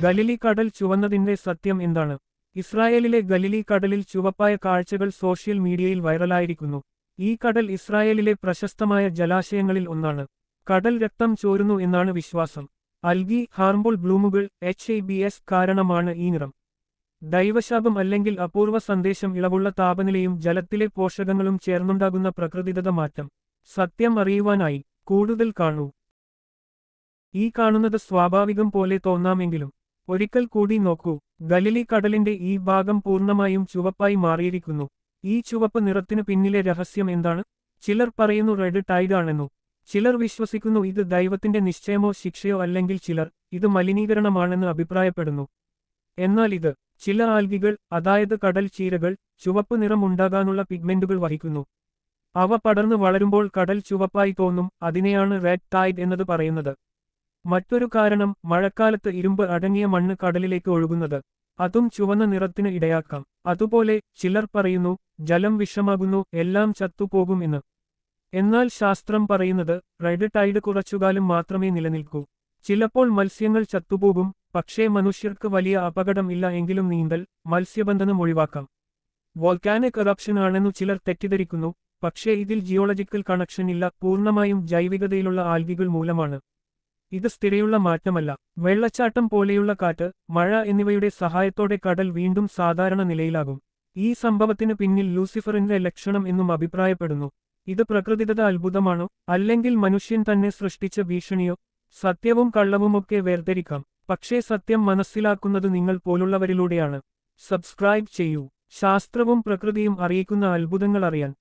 ഗലിലി കടൽ ചുവന്നതിന്റെ സത്യം എന്താണ്? ഇസ്രായേലിലെ ഗലിലി കടലിൽ ചുവപ്പായ കാഴ്ചകൾ സോഷ്യൽ മീഡിയയിൽ വൈറലായിരിക്കുന്നു. ഈ കടൽ ഇസ്രായേലിലെ പ്രശസ്തമായ ജലാശയങ്ങളിൽ ഒന്നാണ്. കടൽ രക്തം ചോരുന്നു എന്നാണ് വിശ്വാസം. അൽഗി ഹാർമ്പോൾ ബ്ലൂമുകൾ എച്ച് ഐ ബി എസ് കാരണമാണ് ഈ നിറം. ദൈവശാപം അല്ലെങ്കിൽ അപൂർവ സന്ദേശം ഇളവുള്ള താപനിലയും ജലത്തിലെ പോഷകങ്ങളും ചേർന്നുണ്ടാകുന്ന പ്രകൃതിദത്ത മാറ്റം. സത്യം അറിയുവാനായി കൂടുതൽ കാണൂ. ഈ കാണുന്നത് സ്വാഭാവികം പോലെ തോന്നാമെങ്കിലും ഒരിക്കൽ കൂടി നോക്കൂ. ഗലിലി കടലിന്റെ ഈ ഭാഗം പൂർണമായും ചുവപ്പായി മാറിയിരിക്കുന്നു. ഈ ചുവപ്പ് നിറത്തിനു പിന്നിലെ രഹസ്യം എന്താണ്? ചിലർ പറയുന്നു റെഡ് ടൈഡ് ആണെന്നു. ചിലർ വിശ്വസിക്കുന്നു ഇത് ദൈവത്തിന്റെ നിശ്ചയമോ ശിക്ഷയോ അല്ലെങ്കിൽ ചിലർ ഇത് മലിനീകരണമാണെന്ന് അഭിപ്രായപ്പെടുന്നു. എന്നാൽ ഇത് ചില ആൽഗികൾ അതായത് കടൽ ചീരകൾ ചുവപ്പ് നിറം ഉണ്ടാകാനുള്ള പിഗ്മെന്റുകൾ വഹിക്കുന്നു. അവ പടർന്നു വളരുമ്പോൾ കടൽ ചുവപ്പായി തോന്നും അതിനെയാണ് റെഡ് ടൈഡ് എന്നത് പറയുന്നത്. മറ്റൊരു കാരണം മഴക്കാലത്ത് ഇരുമ്പ് അടങ്ങിയ മണ്ണ് കടലിലേക്ക് ഒഴുകുന്നത്. അതും ചുവന്ന നിറത്തിന് ഇടയാക്കാം. അതുപോലെ ചിലർ പറയുന്നു ജലം വിഷമാകുന്നു എല്ലാം ചത്തുപോകും എന്ന്. എന്നാൽ ശാസ്ത്രം പറയുന്നത് റെഡ് ടൈഡ് കുറച്ചുകാലം മാത്രമേ നിലനിൽക്കൂ. ചിലപ്പോൾ മത്സ്യങ്ങൾ ചത്തുപോകും പക്ഷേ മനുഷ്യർക്ക് വലിയ അപകടം ഇല്ല എങ്കിലും നീന്തൽ മത്സ്യബന്ധനം ഒഴിവാക്കാം. വോൾക്കാനിക് എറപ്ഷൻ ആണെന്നു ചിലർ തെറ്റിദ്ധരിക്കുന്നു പക്ഷേ ഇതിൽ ജിയോളജിക്കൽ കണക്ഷൻ ഇല്ല പൂർണമായും ജൈവികതയിലുള്ള ആൽഗികൾ മൂലമാണ്. ഇത് സ്ഥിരയുള്ള മാറ്റമല്ല. വെള്ളച്ചാട്ടം പോലെയുള്ള കാറ്റ് മഴ എന്നിവയുടെ സഹായത്തോടെ കടൽ വീണ്ടും സാധാരണ നിലയിലാകും. ഈ സംഭവത്തിന് പിന്നിൽ ലൂസിഫറിന്റെ ലക്ഷണം എന്നും അഭിപ്രായപ്പെടുന്നു. ഇത് പ്രകൃതിദത്ത അത്ഭുതമാണോ? അല്ലെങ്കിൽ മനുഷ്യൻ തന്നെ സൃഷ്ടിച്ച ഭീഷണിയോ? സത്യവും കള്ളവുമൊക്കെ വേർതിരിക്കാം. പക്ഷേ സത്യം മനസ്സിലാക്കുന്നത് നിങ്ങൾ പോലുള്ളവരിലൂടെയാണ്. സബ്സ്ക്രൈബ് ചെയ്യൂ. ശാസ്ത്രവും പ്രകൃതിയും അറിയിക്കുന്ന അത്ഭുതങ്ങൾ അറിയാൻ.